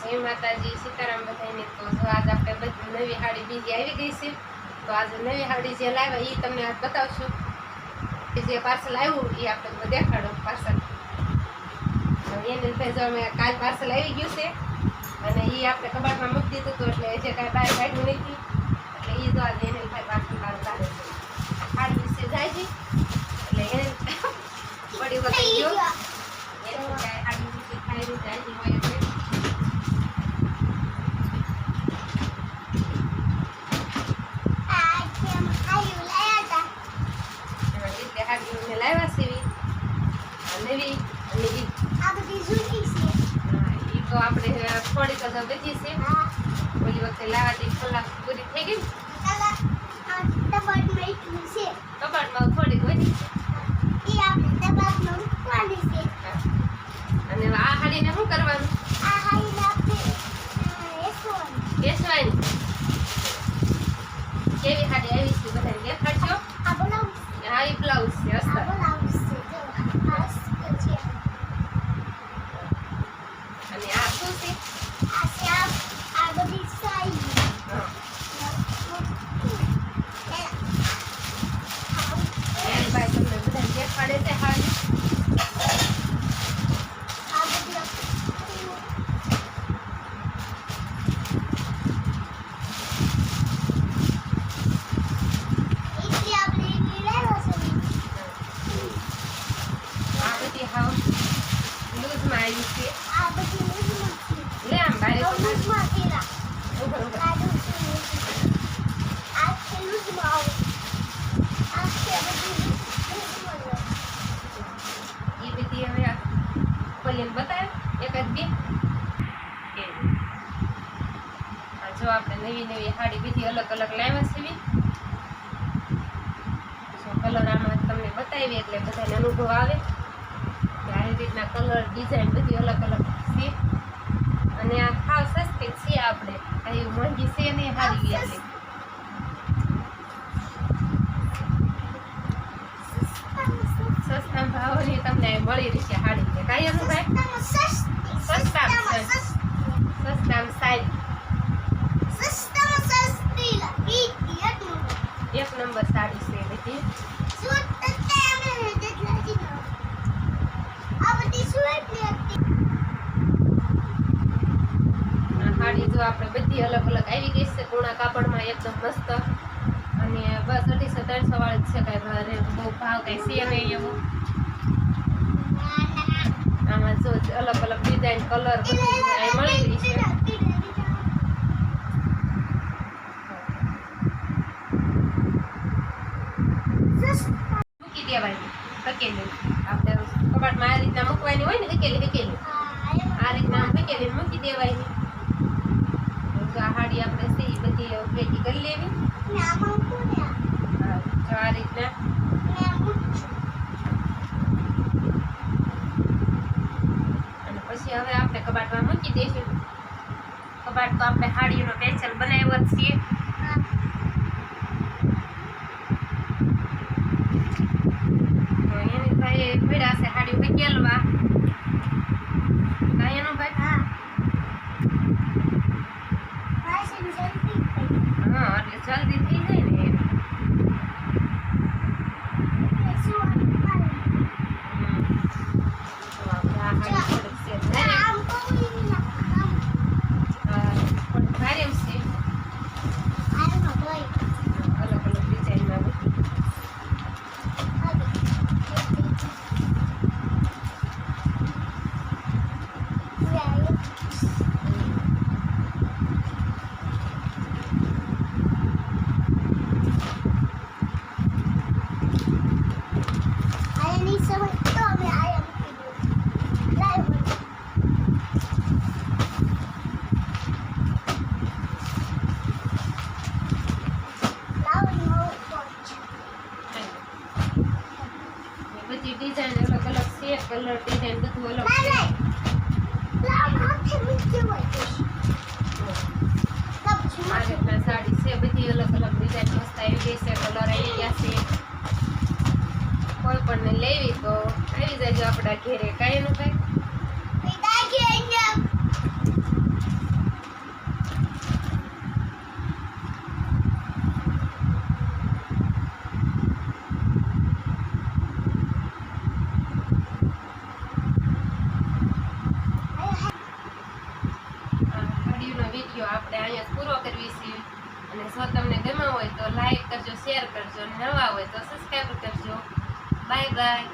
જય માતાજી, સીતારામ બધાને તો જો આજ આપણે બધી નવી હાડી બીજી આવી ગઈ છે. તો આજે નવી હાડી જે લાવ્યા એ તમને આજ બતાવશું. કે જે પાર્સલ આવ્યું એ આપણે દેખાડો પાર્સલ એને ભાઈ જો અમે કાલ પાર્સલ આવી ગયું છે. અને એ આપણે કબાટમાં મૂકી દીધું હતું, એટલે જે કાંઈ બહાર કાઢ્યું નથી એટલે એ જો આજે એને ભાઈ પાર્સલ મારું કાઢે છે હાડી વિશે જાય છે એટલે એને પડી વખત ગયો એને કાંઈ હાડી વિશે ખાઈ જાય છે હોય એટલે એમાં એટલે હાડી અમે લાવ્યા છે એવી. આ નવી અને ઈ હા, ઈ તો આપણે થોડીક જ બચી છે. ઓલી વખતે લાવાતી કલાક પૂરી થઈ ગઈ કબાટમાં થોડીક વધી છે. હા. અને આ હાડીને શું કરવાનું બેસવાની કેવી હાડી આવી છે બધાને દેખાડજો હા એ બ્લાઉઝ છે અસ્તર અને આ શું છે હા. એની ભાઈ તમને બધાને દેખાડે છે હાડી આ બધી હાવ લૂઝમાં આવી છે લે આમ બારે તો નાખ. ઉભર ઉભર એ બધી હવે આ ખોલીને બતાવે એક જ બે એ. આ જો આપણે નવી નવી હાડી બધી અલગ અલગ લાવ્યા છે જો કલર આમાં તમને બતાવી એટલે બધાને અનુભવ આવે કે આવી રીતના કલર ડિઝાઇન બધી અલગ અલગ છે. અને આ હાવ સસ્તી છે આપણે. કઈ મોંઘી છે ને હારી છે. સસ્તા ભાવની તમને મળી રહેશે છે કાંઈ અનુભાઈ સસ્તા છે. સસ્તામાં સારી એક નંબર સાડી છે બધી આમાં જો અલગ અલગ ડિઝાઇન કલર બધી મળી રહી છે. મૂકી દેવાય. કબાટમાં આ રીતના મૂકવાની હોય ને હકેલી હકેલી આ રીતના આમ હકેલી મૂકી દેવાય તો આ હાડી આપણે છે એ બધી ભેગી કરી લેવી હા, જો આ રીતના અને પછી હવે આપણે કબાટમાં મૂકી દઈશું કબાટ તો આપણે હાડીનો પેચલ બનાવ્યો જ છીએ તો એની ભાઈ ભીડા છે હાડી હકેલવા કાંઈ એનું ભાઈ હા એટલે જલ્દી થઈ જાય ને એમ. હમ. તો આપણે આ હાડી થોડીક છે ભારે અ, થોડીક ભારે છે અલગ અલગ ડિઝાઇનમાં બધી એ બધી ડિઝાઇન અલગ અલગ છે કલર ડિઝાઇન બધું અલગ આ સાડી છે બધી અલગ અલગ ડિઝાઇન મસ્ત આવી ગઈ છે. કલર આવી ગયા છે કોઈ પણ લેવી તો આવી જજો આપણા ઘેરે, કાંઈ નું કાંઈ. વીડિયો આપણે અહીંયા પૂરો કરવી છે. અને જો તમને ગમ્યો હોય તો લાઈક કરજો શેર કરજો નવા હોય તો સબસ્ક્રાઈબ કરજો. Bye bye